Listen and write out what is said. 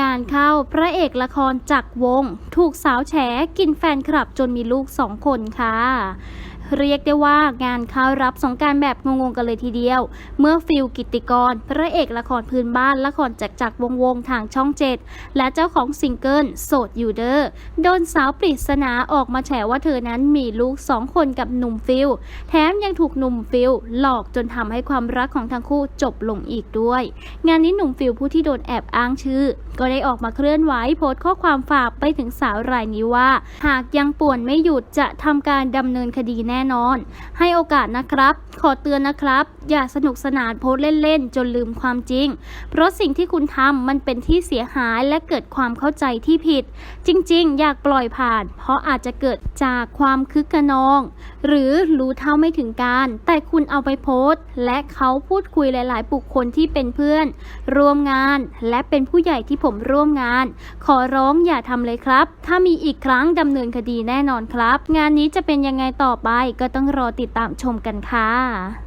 งานเข้าพระเอกละครจากวง ถูกสาวแฉกินแฟนคลับจนมีลูกสองคนค่ะ เรียกได้ว่างานเข้ารับสงการแบบงงๆกันเลยทีเดียว เมื่อฟิลกิติกร พระเอกละครพื้นบ้านละครจากจากวงวงๆทางช่องเจ็ดและเจ้าของซิงเกิลโสดอยู่เดอร์โดนสาวปริศนาออกมาแฉว่าเธอนั้นมีลูกสองคนกับหนุ่มฟิลแถมยังถูกหนุ่มฟิลหลอกจนทำให้ความรักของทั้งคู่จบลงอีกด้วย งานนี้หนุ่มฟิลผู้ที่โดนแอบอ้างชื่อ ก็ได้ออกมาเคลื่อนไหวโพสต์ข้อความฝากไปถึงสาวรายนี้ว่า หากยังป่วนไม่หยุดจะทำการดำเนินคดีแน่น่นอน ให้โอกาสนะครับ ขอเตือนนะครับ อย่าสนุกสนานโพสเล่นๆ จนลืมความจริง เพราะสิ่งที่คุณทำมันเป็นที่เสียหายและเกิดความเข้าใจที่ผิด จริงๆ อยากปล่อยผ่าน เพราะอาจจะเกิดจากความคึกขนอง หรือรู้เท่าไม่ถึงการ แต่คุณเอาไปโพสต์ และเขาพูดคุยหลาย ๆ บุคคลที่เป็นเพื่อน ร่วมงาน และเป็นผู้ใหญ่ที่ผมร่วมงาน ขอร้องอย่าทำเลยครับ ถ้ามีอีกครั้งดำเนินคดีแน่นอนครับ งานนี้จะเป็นยังไงต่อไปก็ต้องรอติดตามชมกันค่ะ